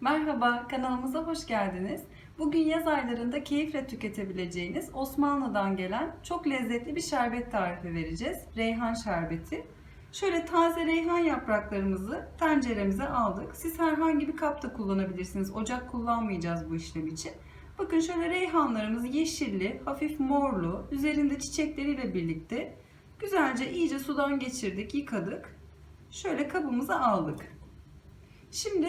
Merhaba, kanalımıza hoş geldiniz. Bugün yaz aylarında keyifle tüketebileceğiniz Osmanlı'dan gelen çok lezzetli bir şerbet tarifi vereceğiz. Reyhan şerbeti. Şöyle taze reyhan yapraklarımızı tenceremize aldık. Siz herhangi bir kapta kullanabilirsiniz. Ocak kullanmayacağız bu işlem için. Bakın şöyle reyhanlarımız yeşilli, hafif morlu, üzerinde çiçekleriyle birlikte güzelce iyice sudan geçirdik, yıkadık. Şöyle kabımıza aldık. Şimdi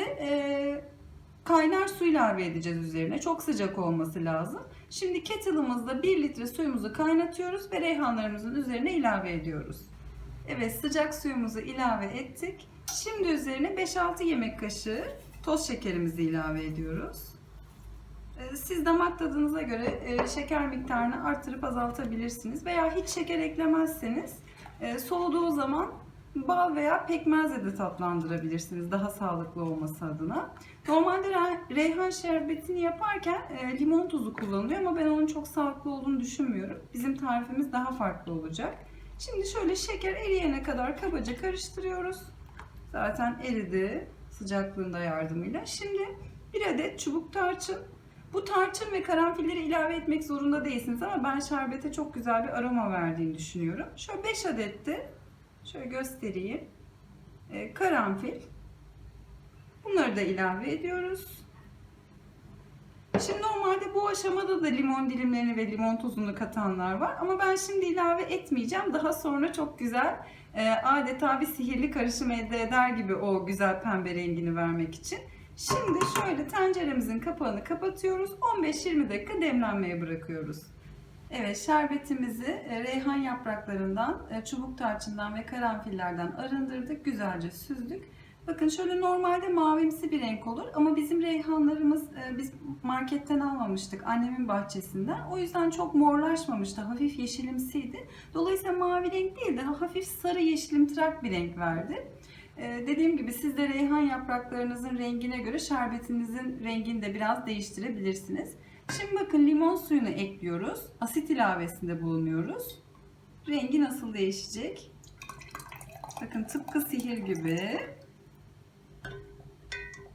kaynar su ilave edeceğiz üzerine. Çok sıcak olması lazım. Şimdi kettle'ımızda 1 litre suyumuzu kaynatıyoruz ve reyhanlarımızın üzerine ilave ediyoruz. Evet sıcak suyumuzu ilave ettik. Şimdi üzerine 5-6 yemek kaşığı toz şekerimizi ilave ediyoruz. E, Siz damak tadınıza göre e, şeker miktarını artırıp azaltabilirsiniz. Veya hiç şeker eklemezseniz e, soğuduğu zaman bal veya pekmezle de tatlandırabilirsiniz daha sağlıklı olması adına. Normalde re- reyhan şerbetini yaparken e, limon tuzu kullanılıyor ama ben onun çok sağlıklı olduğunu düşünmüyorum. Bizim tarifimiz daha farklı olacak. Şimdi şöyle şeker eriyene kadar kabaca karıştırıyoruz. Zaten eridi sıcaklığında yardımıyla. Şimdi bir adet çubuk tarçın. Bu tarçın ve karanfilleri ilave etmek zorunda değilsiniz ama ben şerbete çok güzel bir aroma verdiğini düşünüyorum. Şöyle 5 adet de Şöyle göstereyim. Ee, karanfil. Bunları da ilave ediyoruz. Şimdi normalde bu aşamada da limon dilimlerini ve limon tuzunu katanlar var. Ama ben şimdi ilave etmeyeceğim. Daha sonra çok güzel e, adeta bir sihirli karışım elde eder gibi o güzel pembe rengini vermek için. Şimdi şöyle tenceremizin kapağını kapatıyoruz. 15-20 dakika demlenmeye bırakıyoruz. Evet, şerbetimizi e, reyhan yapraklarından, e, çubuk tarçından ve karanfillerden arındırdık. Güzelce süzdük. Bakın şöyle normalde mavimsi bir renk olur ama bizim reyhanlarımız e, biz marketten almamıştık annemin bahçesinden. O yüzden çok morlaşmamıştı. Hafif yeşilimsiydi. Dolayısıyla mavi renk değil de hafif sarı yeşilimtırak bir renk verdi. Dediğim gibi siz de reyhan yapraklarınızın rengine göre şerbetinizin rengini de biraz değiştirebilirsiniz. Şimdi bakın limon suyunu ekliyoruz. Asit ilavesinde bulunuyoruz. Rengi nasıl değişecek? Bakın tıpkı sihir gibi.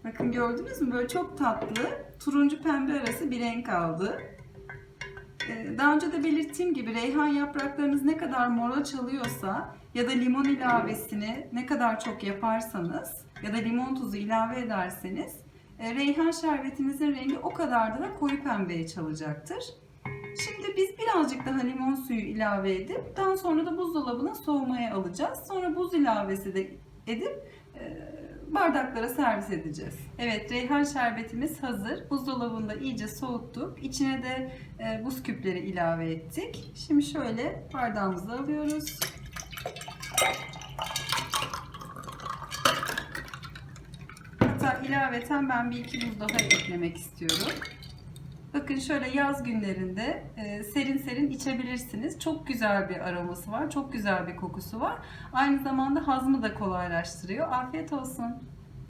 Bakın gördünüz mü? Böyle çok tatlı turuncu pembe arası bir renk aldı. Ee, Daha önce de belirttiğim gibi reyhan yapraklarınız ne kadar mora çalıyorsa ya da limon ilavesini ne kadar çok yaparsanız ya da limon tuzu ilave ederseniz reyhan şerbetinizin rengi o kadar da koyu pembeye çalacaktır. Şimdi biz birazcık daha limon suyu ilave edip daha sonra da buzdolabına soğumaya alacağız. Sonra buz ilavesi de edip e, bardaklara servis edeceğiz. Evet reyhan şerbetimiz hazır. Buzdolabında iyice soğuttuk. İçine de e, buz küpleri ilave ettik. Şimdi şöyle bardağımızı alıyoruz. İlaveten ben bir iki buz daha eklemek istiyorum. Bakın şöyle yaz günlerinde e, serin serin içebilirsiniz. Çok güzel bir aroması var, çok güzel bir kokusu var. Aynı zamanda hazmı da kolaylaştırıyor. Afiyet olsun.